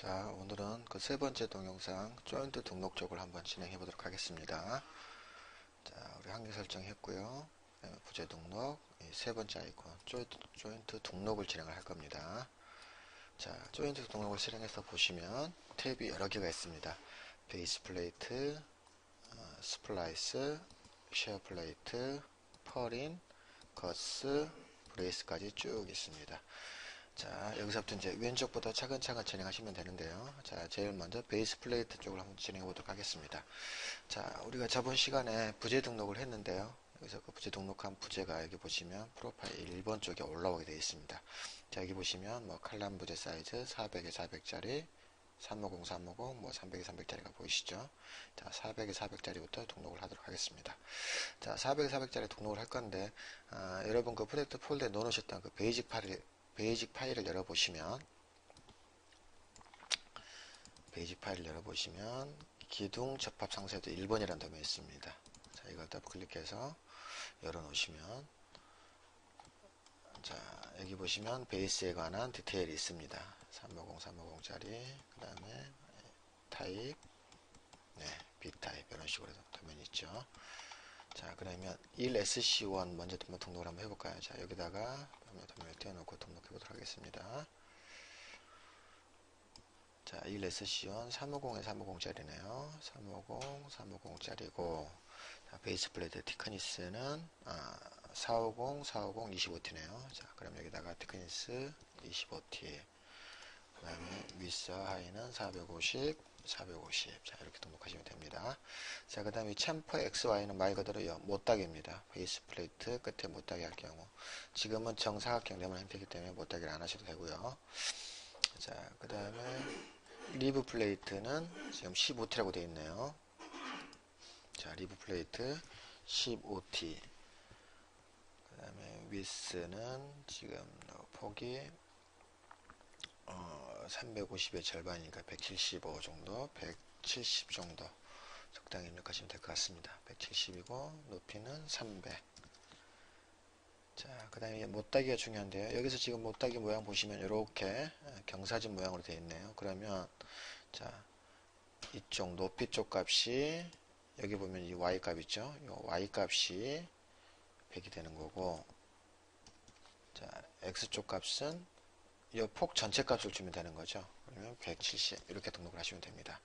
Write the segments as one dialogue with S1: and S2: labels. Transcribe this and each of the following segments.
S1: 자, 오늘은 그 세 번째 동영상 조인트 등록 쪽을 한번 진행해 보도록 하겠습니다. 자, 우리 한계 설정했고요. 그다음에 부재 등록, 이세 번째 아이콘 조인트, 조인트 등록을 진행을 할 겁니다. 자, 조인트 등록을 실행해서 보시면 탭이 여러 개가 있습니다. 베이스 플레이트, 어, 스플라이스, 쉐어 플레이트, 펄인, 거스, 브레이스까지 쭉 있습니다. 자, 여기서부터 이제 왼쪽부터 차근차근 진행하시면 되는데요. 자, 제일 먼저 베이스 플레이트 쪽을 한번 진행해 보도록 하겠습니다. 자, 우리가 저번 시간에 부재 등록을 했는데요. 여기서 그 부재 등록한 부재가 여기 보시면 프로파일 1번 쪽에 올라오게 되어 있습니다. 자, 여기 보시면 뭐 칼럼 부재 사이즈 400에 400짜리, 350, 350, 뭐 300에 300짜리가 보이시죠? 자, 400에 400짜리부터 등록을 하도록 하겠습니다. 자, 400에 400짜리 등록을 할 건데, 아, 여러분 그 프로젝트 폴더에 넣어놓으셨던 그 베이직 파일, 베이직 파일을 열어보시면 베이직 파일을 열어보시면 기둥 접합 상세도 1번이라는 도면이 있습니다. 자, 이걸 더블 클릭해서 열어놓으시면 자, 여기 보시면 베이스에 관한 디테일이 있습니다. 350, 350짜리, 그 다음에 타입, 네, B타입, 이런 식으로 도면이 있죠. 자, 그러면 1SC1 먼저 한번 등록을 한번 해볼까요? 자, 여기다가 도면을 띄워놓고 등록해 보도록 하겠습니다. 자, 1SC1 350에 350짜리네요. 350, 350짜리고, 자, 베이스 플레이트 티크니스는 아, 450, 450, 25T네요. 자, 그럼 여기다가 티크니스 25T. 그 다음에 위스 하이는 450, 450. 자, 이렇게 등록하시면 됩니다. 자, 그 다음에 챔퍼 XY는 말 그대로 못따기입니다. 베이스 플레이트 끝에 못따기 할 경우. 지금은 정사각형 네모 형태이기 때문에 못따기를 안 하셔도 되고요. 자, 그 다음에 리브 플레이트는 지금 15T라고 되어 있네요. 자, 리브 플레이트 15T. 그 다음에 위스는 지금 폭이 어, 350의 절반이니까 175 정도, 170 정도 적당히 입력하시면 될 것 같습니다. 170이고 높이는 300. 자, 그 다음에 못따기가 중요한데요. 여기서 지금 못따기 모양 보시면 이렇게 경사진 모양으로 되어 있네요. 그러면 자, 이쪽 높이 쪽 값이 여기 보면 이 y 값 있죠. 이 y 값이 100이 되는 거고 자, x 쪽 값은 이 폭 전체 값을 주면 되는 거죠. 그러면 170 이렇게 등록을 하시면 됩니다.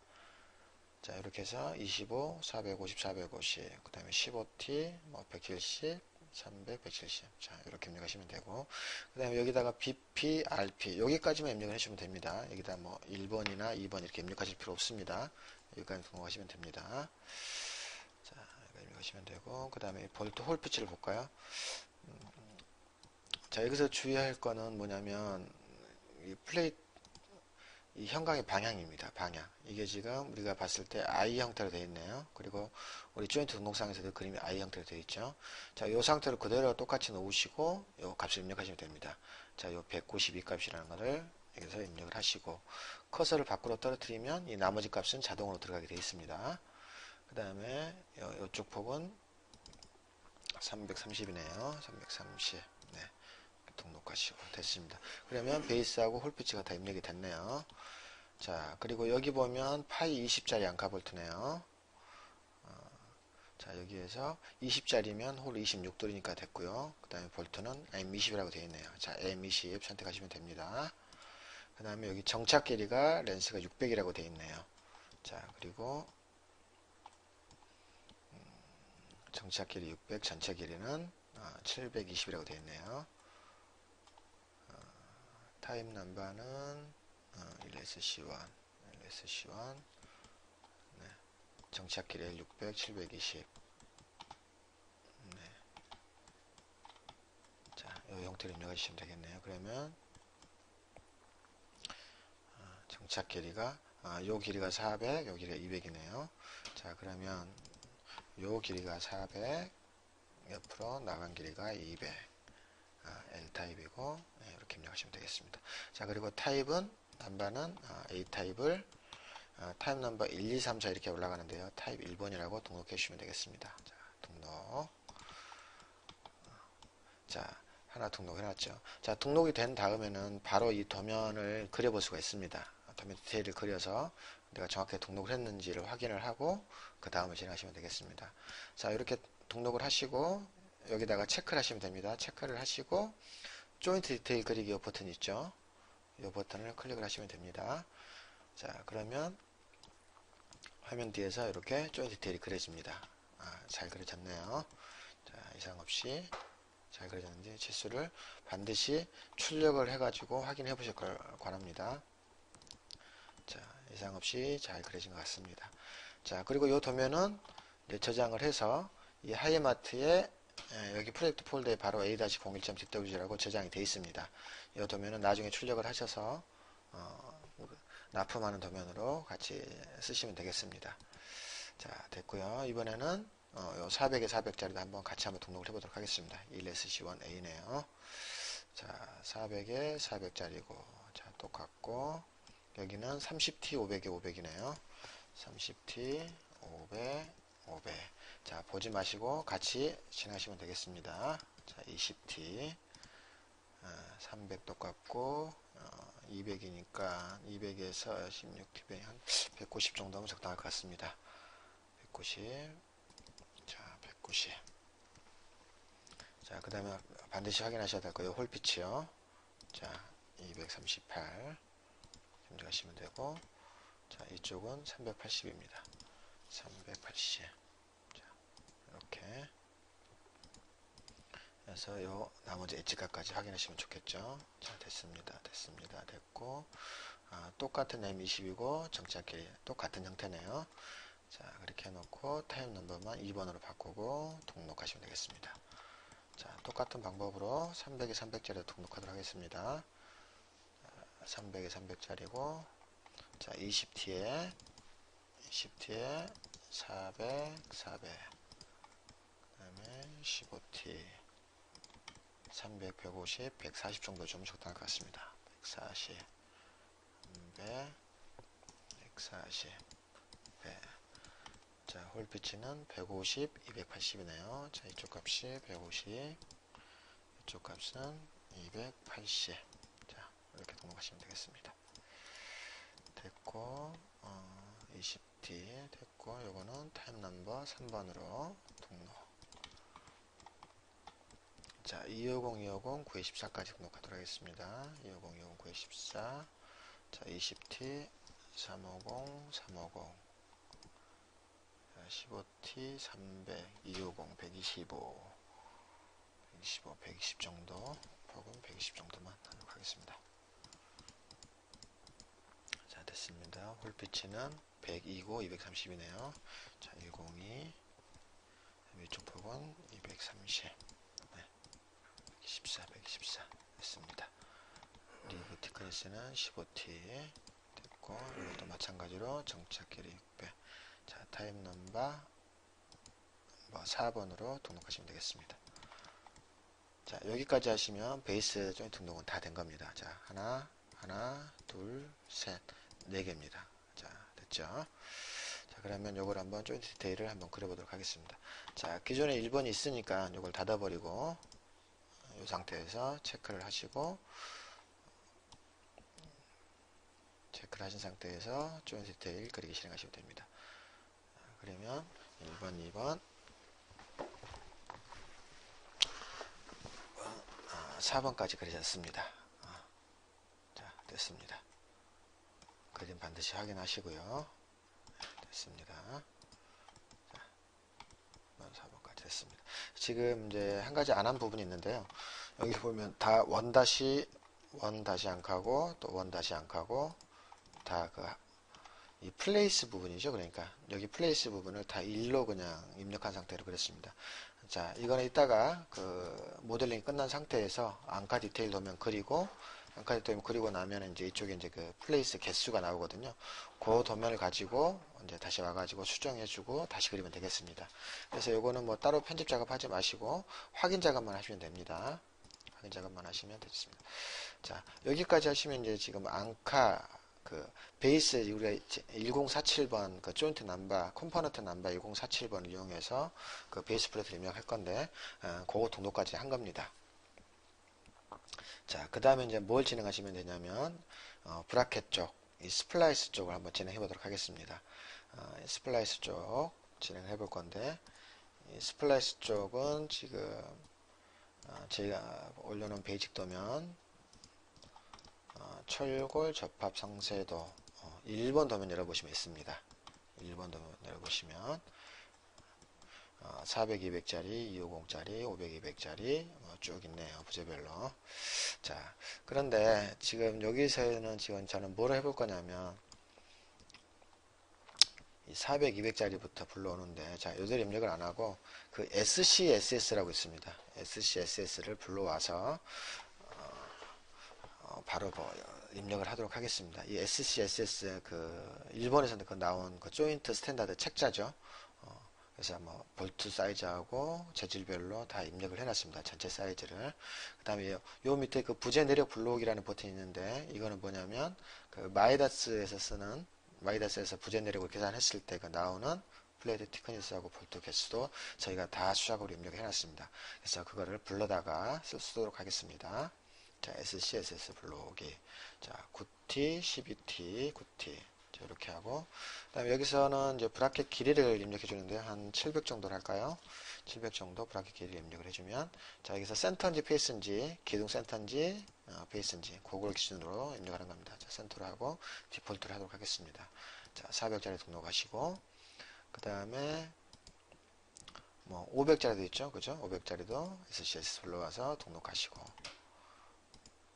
S1: 자 이렇게 해서 25, 450, 450, 그 다음에 15T, 뭐 170, 300, 170. 자 이렇게 입력하시면 되고 그 다음에 여기다가 BP, RP 여기까지만 입력을 해주면 됩니다. 여기다 뭐 1번이나 2번 이렇게 입력하실 필요 없습니다. 여기까지 등록하시면 됩니다. 자 입력하시면 되고 그 다음에 볼트 홀 피치를 볼까요? 음, 자 여기서 주의할 거는 뭐냐면 이 플레이트 이 형광의 방향입니다. 방향. 이게 지금 우리가 봤을 때 I 형태로 되어 있네요. 그리고 우리 조인트 등록상에서도 그림이 I 형태로 되어 있죠. 자, 이 상태로 그대로 똑같이 놓으시고 이 값을 입력하시면 됩니다. 자, 이 192 값이라는 것을 여기서 입력을 하시고 커서를 밖으로 떨어뜨리면 이 나머지 값은 자동으로 들어가게 되어 있습니다. 그 다음에 이쪽 폭은 330이네요. 330. 네. 등록하시고 됐습니다. 그러면 베이스하고 홀피치가 다 입력이 됐네요. 자 그리고 여기 보면 파이 20짜리 앙카볼트네요. 어, 자 여기에서 20짜리면 홀 26도리니까 됐고요. 그 다음에 볼트는 M20이라고 되어 있네요. 자 M20 선택하시면 됩니다. 그 다음에 여기 정착 길이가 렌스가 600이라고 되어 있네요. 자 그리고 음, 정착 길이 600 전체 길이는 720이라고 되어 있네요. 타입 넘버는 어, 1SC1 1SC1 네. 정착 길이 600, 720 네. 자, 이 형태로 입력해 주시면 되겠네요. 그러면 어, 정착 길이가 아, 요 길이가 400, 요 길이가 200이네요. 자, 그러면 요 길이가 400 옆으로 나간 길이가 200 아, L타입이고 네, 이렇게 입력하시면 되겠습니다. 자 그리고 타입은 남바는 아, A타입을 아, 타입 넘버 1, 2, 3, 4 이렇게 올라가는데요. 타입 1번이라고 등록해 주시면 되겠습니다. 자 등록 자 하나 등록해 놨죠. 자 등록이 된 다음에는 바로 이 도면을 그려볼 수가 있습니다. 도면 디테일을 그려서 내가 정확하게 등록을 했는지를 확인을 하고 그 다음을 진행하시면 되겠습니다. 자 이렇게 등록을 하시고 여기다가 체크를 하시면 됩니다. 체크를 하시고 조인트 디테일 그리기 이 버튼 있죠. 이 버튼을 클릭을 하시면 됩니다. 자 그러면 화면 뒤에서 이렇게 조인트 디테일이 그려집니다. 아, 잘 그려졌네요. 자 이상 없이 잘 그려졌는지 치수를 반드시 출력을 해가지고 확인해 보실 걸 권합니다. 자, 이상 없이 잘 그려진 것 같습니다. 자, 그리고 이 도면은 저장을 해서 이 하이마트에 여기 프로젝트 폴더에 바로 a-01.dwg라고 저장이 되어 있습니다. 이 도면은 나중에 출력을 하셔서 어, 납품하는 도면으로 같이 쓰시면 되겠습니다. 자, 됐고요. 이번에는 어, 요 400에 400짜리도 한번 같이 한번 등록을 해보도록 하겠습니다. 1SC1A네요. 자, 400에 400짜리고, 자, 똑같고, 여기는 30T 500에 500이네요. 30T 500, 500. 자, 보지 마시고 같이 진행하시면 되겠습니다. 자, 20T, 어, 300 똑같고, 어, 200이니까 200에서 16T 한190 정도면 적당할 것 같습니다. 190. 자, 190. 자, 그 다음에 반드시 확인하셔야 될 거예요. 홀피치요. 자, 238. 검증하시면 되고, 자, 이쪽은 380입니다. 380. 자, 이렇게. 그래서 요 나머지 엣지가까지 확인하시면 좋겠죠. 자, 됐습니다. 됐습니다. 됐고, 아, 똑같은 M20이고, 정착끼리 똑같은 형태네요. 자, 그렇게 해놓고 타입 넘버만 2번으로 바꾸고 등록하시면 되겠습니다. 자, 똑같은 방법으로 300에 300짜리 등록하도록 하겠습니다. 300에 300짜리고, 자, 20T에, 20T에 400, 400, 그 다음에 15T, 300, 150, 140 정도 좀 적당할 것 같습니다. 140, 100, 140, 100. 자, 홀피치는 150, 280이네요. 자, 이쪽 값이 150, 이쪽 값은 280. 자, 이렇게 등록하시면 되겠습니다. 됐고, 어, 20D 됐고, 요거는 타임 넘버 3번으로 등록. 자, 250, 250, 924까지 등록하도록 하겠습니다. 250, 250, 924. 자, 20T, 350, 350. 15T 300, 250, 125, 125, 120 정도, 혹은 120 정도만 하도록 하겠습니다. 자, 됐습니다. 홀피치는 102고 230이네요. 자, 102, 위쪽 폭은 230, 네, 124, 124 됐습니다. 리브 티크니스는 15T 됐고, 이것도 마찬가지로 정착끼리 600. 자, 타입 넘버 뭐 4번으로 등록하시면 되겠습니다. 자, 여기까지 하시면 베이스 조인 등록은 다 된 겁니다. 자, 하나, 하나, 둘, 셋, 네 개입니다. 자, 됐죠? 자, 그러면 요걸 한번 조인트 디테일을 한번 그려보도록 하겠습니다. 자, 기존에 1번이 있으니까 요걸 닫아버리고 이 상태에서 체크를 하시고 체크를 하신 상태에서 조인트 디테일 그리기 실행하시면 됩니다. 그러면 1번, 2번 4번까지 그려졌습니다. 아, 자, 됐습니다. 그림 반드시 확인하시고요. 네, 됐습니다. 자, 4번 까지 됐습니다. 지금 이제 한 가지 안 한 부분이 있는데요. 여기 보면 다 원 다시 원 다시 안 가고 또 원 다시 안 가고 다 그 이 플레이스 부분이죠. 그러니까 여기 플레이스 부분을 다 1로 그냥 입력한 상태로 그렸습니다. 자, 이거는 이따가 그 모델링이 끝난 상태에서 앙카 디테일 도면 그리고 앙카 디테일 그리고 나면 이제 이쪽에 이제 그 플레이스 개수가 나오거든요. 그 도면을 가지고 이제 다시 와가지고 수정해주고 다시 그리면 되겠습니다. 그래서 이거는 뭐 따로 편집 작업하지 마시고 확인 작업만 하시면 됩니다. 확인 작업만 하시면 되겠습니다. 자, 여기까지 하시면 이제 지금 앙카 그 베이스 우리가 1047번 그 조인트 남바 컴포넌트 남바 1047번을 이용해서 그 베이스 플랫을 입력할 건데 어, 그거 등록까지 한 겁니다. 자, 그 다음에 이제 뭘 진행하시면 되냐면 어, 브라켓 쪽 이 스플라이스 쪽을 한번 진행해 보도록 하겠습니다. 어, 이 스플라이스 쪽 진행해 볼 건데 이 스플라이스 쪽은 지금 어, 제가 올려놓은 베이직 도면 어, 철골 접합 상세도 어, 1번 도면 열어보시면 있습니다. 1번 도면 열어보시면 어, 400, 200짜리, 250짜리, 500, 200짜리 뭐쭉 있네요. 부재별로. 자, 그런데 지금 여기서는 지금 저는 뭘 해볼 거냐면 이 400, 200짜리부터 불러오는데 자, 요들 입력을 안 하고 그 SCSS라고 있습니다. SCSS를 불러와서 어, 어, 바로 뭐 입력을 하도록 하겠습니다. 이 SCSS 그 일본에서 그 나온 그 조인트 스탠다드 책자죠. 어, 그래서 뭐 볼트 사이즈하고 재질별로 다 입력을 해놨습니다. 전체 사이즈를. 그 다음에 요, 요 밑에 그 부재 내력 블록이라는 버튼이 있는데 이거는 뭐냐면 그 마이다스에서 쓰는 마이다스에서 부재 내력을 계산했을 때 그 나오는 플레이트 티크니스하고 볼트 개수도 저희가 다 수작으로 입력을 해놨습니다. 그래서 그거를 불러다가 쓸 쓰도록 하겠습니다. 자, SCSS 블록이 자, 9T, 12T, 9T 자, 이렇게 하고 그다음에 여기서는 이제 브라켓 길이를 입력해 주는데 한700 정도로 할까요? 700 정도 브라켓 길이를 입력을 해주면 자 여기서 센터인지 페이스인지 기둥 센터인지 어, 페이스인지 그걸 기준으로 입력하는 겁니다. 자, 센터로 하고 디폴트를 하도록 하겠습니다. 자 400짜리 등록하시고 그 다음에 뭐 500짜리도 있죠, 그죠? 500짜리도 SCS 불러와서 등록하시고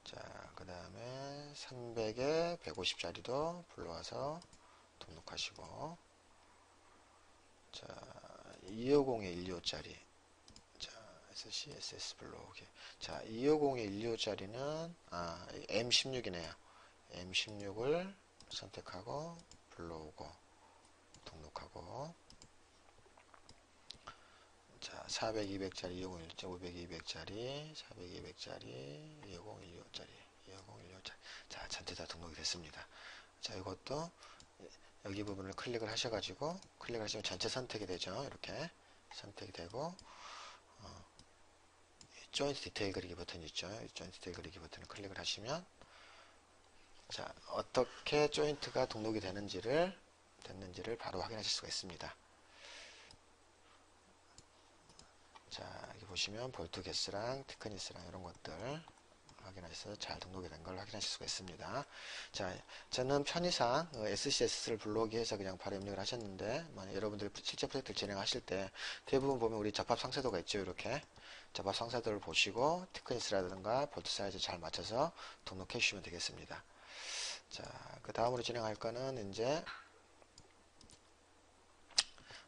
S1: 자, 그 다음에 300에 150짜리도 불러와서 등록하시고. 자, 250에 125짜리. 자, SCSS 블록에 자, 250에 125짜리는 아, M16이네요. M16을 선택하고 불러오고 등록하고. 자, 400, 200짜리, 250, 500, 200짜리, 400, 200짜리, 250, 125짜리, 250, 125짜리. 자, 전체 다 등록이 됐습니다. 자, 이것도 여기 부분을 클릭을 하셔가지고 클릭 하시면 전체 선택이 되죠. 이렇게 선택이 되고 어, 조인트 디테일 그리기 버튼 있죠. 조인트 디테일 그리기 버튼을 클릭을 하시면 자, 어떻게 조인트가 등록이 되는지를 됐는지를 바로 확인하실 수가 있습니다. 자, 여기 보시면 볼트 개수랑 티크니스랑 이런 것들 확인하셔서 잘 등록이 된 걸 확인하실 수가 있습니다. 자, 저는 편의상 SCS를 불러오기 해서 그냥 바로 입력을 하셨는데, 만약 여러분들이 실제 프로젝트를 진행하실 때 대부분 보면 우리 접합 상세도가 있죠. 이렇게 접합 상세도를 보시고 티크니스라든가 볼트 사이즈 잘 맞춰서 등록해 주시면 되겠습니다. 자, 그 다음으로 진행할 거는 이제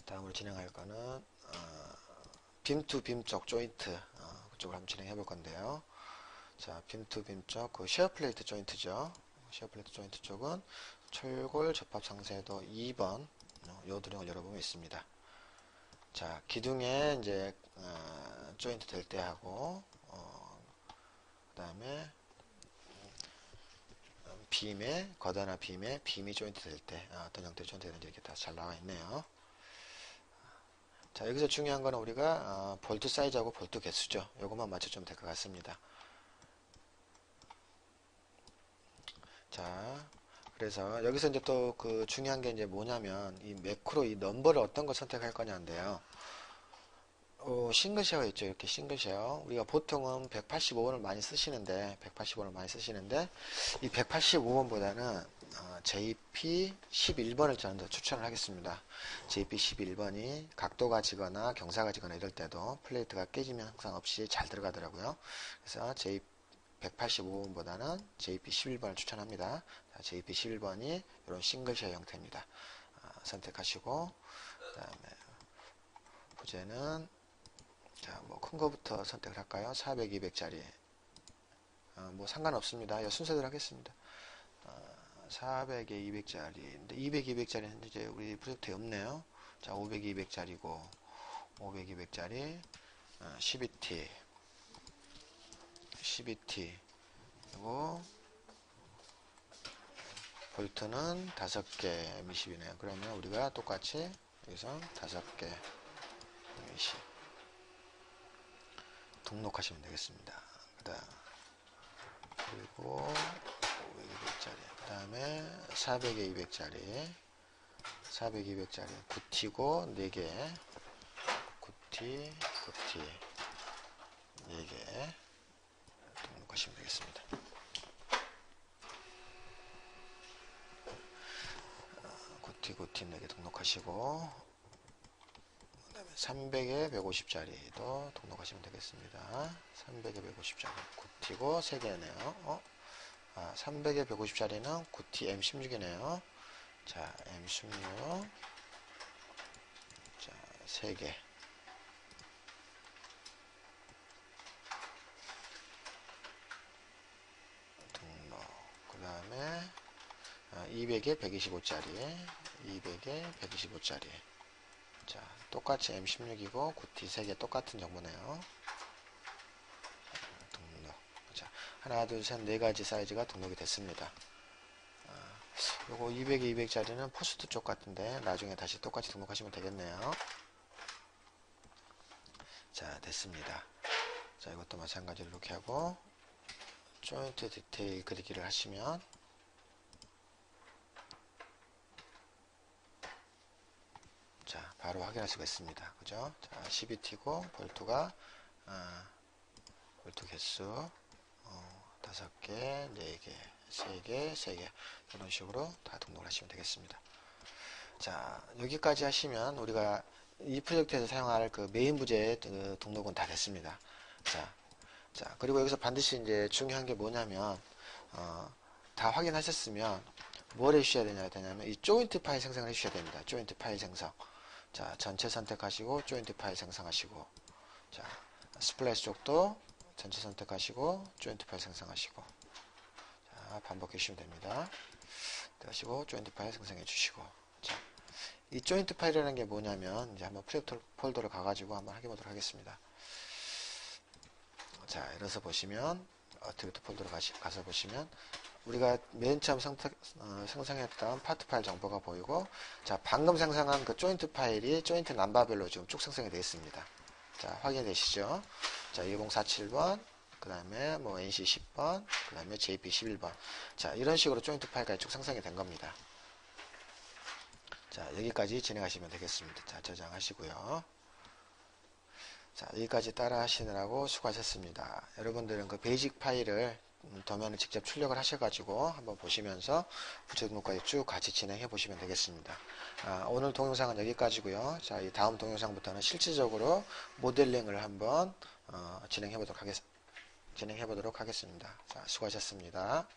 S1: 다음으로 진행할 거는 어, 빔투빔 쪽 조인트 어, 그쪽을 한번 진행해 볼 건데요. 자, 빔투빔 쪽 그 쉐어 플레이트 조인트죠. 쉐어 플레이트 조인트 쪽은 철골 접합 상세도 2번 어, 요 드링을 열어보면 있습니다. 자, 기둥에 이제 어, 조인트 될 때 하고 어, 그다음에 빔에 거다나 빔에 빔이 조인트 될 때 어떤 형태의 조인트 되는지 이렇게 다 잘 나와 있네요. 자 여기서 중요한 거는 우리가 어, 볼트 사이즈하고 볼트 개수죠. 요것만 맞춰주면 될 것 같습니다. 자 그래서 여기서 이제 또 그 중요한 게 이제 뭐냐면 이 매크로 이 넘버를 어떤 걸 선택할 거냐인데요. 어, 싱글 쉐어 있죠. 이렇게 싱글 쉐어. 우리가 보통은 185원을 많이 쓰시는데, 185원을 많이 쓰시는데, 이 185원보다는 어, JP 11번을 저는 더 추천을 하겠습니다. JP 11번이 각도가 지거나 경사가 지거나 이럴 때도 플레이트가 깨지면 항상 없이 잘 들어가더라고요. 그래서 J 185번보다는 JP 11번을 추천합니다. 자, JP 11번이 이런 싱글 쉐어 형태입니다. 어, 선택하시고, 그 다음에 부제는 자, 뭐 큰 거부터 선택을 할까요? 400, 200짜리. 어, 뭐 상관없습니다. 순서대로 하겠습니다. 어, 400에 200짜리. 근데 200, 200짜리는 이제 우리 프로젝트에 없네요. 자, 500, 200짜리고 500, 200짜리. 어, 12T. 12T. 그리고 볼트는 5개 M20이네요. 그러면 우리가 똑같이 여기서 5개 M20 등록하시면 되겠습니다. 그 다음 그리고 500짜리 다음에 400에 200짜리 400, 200짜리 9T고 4개 9T, 9T 4개 등록하시면 되겠습니다. 9T, 9T 4개 등록하시고 그 다음에 300에 150짜리도 등록하시면 되겠습니다. 300에 150짜리 9T고 3개네요. 어? 아, 300에 150짜리는 9T M16이네요. 자, M16. 자, 3개. 등록. 그 다음에 200에 125짜리. 200에 125짜리. 자, 똑같이 M16이고 9T 3개 똑같은 정보네요. 등록. 자, 하나, 둘, 셋, 네 가지 사이즈가 등록이 됐습니다. 요거 200에 200짜리는 포스트 쪽 같은데 나중에 다시 똑같이 등록하시면 되겠네요. 자, 됐습니다. 자, 이것도 마찬가지로 이렇게 하고 조인트 디테일 그리기를 하시면 자, 바로 확인할 수가 있습니다. 그죠? 자, CBT고 볼트가 아, 볼트 개수 어, 5개, 4개, 3개, 3개 이런 식으로 다 등록을 하시면 되겠습니다. 자, 여기까지 하시면 우리가 이 프로젝트에서 사용할 그 메인 부재 그 등록은 다 됐습니다. 자, 자, 그리고 여기서 반드시 이제 중요한 게 뭐냐면, 어, 다 확인하셨으면 뭘 해주셔야 되냐, 되냐면 이 조인트 파일 생성을 해주셔야 됩니다. 조인트 파일 생성. 자, 전체 선택하시고 조인트 파일 생성하시고, 자, 스플래시 쪽도 전체 선택하시고 조인트 파일 생성하시고, 자, 반복해 주시면 됩니다. 하시고 조인트 파일 생성해 주시고, 자, 이 조인트 파일이라는 게 뭐냐면 이제 한번 프로젝트 폴더를 가가지고 한번 확인해 보도록 하겠습니다. 자, 이래서 보시면 어트리뷰트 폴더로 가시, 가서 보시면 우리가 맨 처음 생성, 어, 생성했던 파트 파일 정보가 보이고 자, 방금 생성한 그 조인트 파일이 조인트 넘버별로 지금 쭉 생성이 되어 있습니다. 자, 확인되시죠? 자, 1047번 그 다음에 뭐 NC 10번 그 다음에 JP 11번 자, 이런 식으로 조인트 파일까지 쭉 생성이 된 겁니다. 자, 여기까지 진행하시면 되겠습니다. 자, 저장하시고요. 자, 여기까지 따라 하시느라고 수고하셨습니다. 여러분들은 그 베이직 파일을 음, 도면을 직접 출력을 하셔가지고 한번 보시면서 부채 등록까지 쭉 같이 진행해 보시면 되겠습니다. 아, 오늘 동영상은 여기까지고요. 자, 이 다음 동영상부터는 실질적으로 모델링을 한번 어, 진행해 보도록 하겠, 진행해 보도록 하겠습니다. 자, 수고하셨습니다.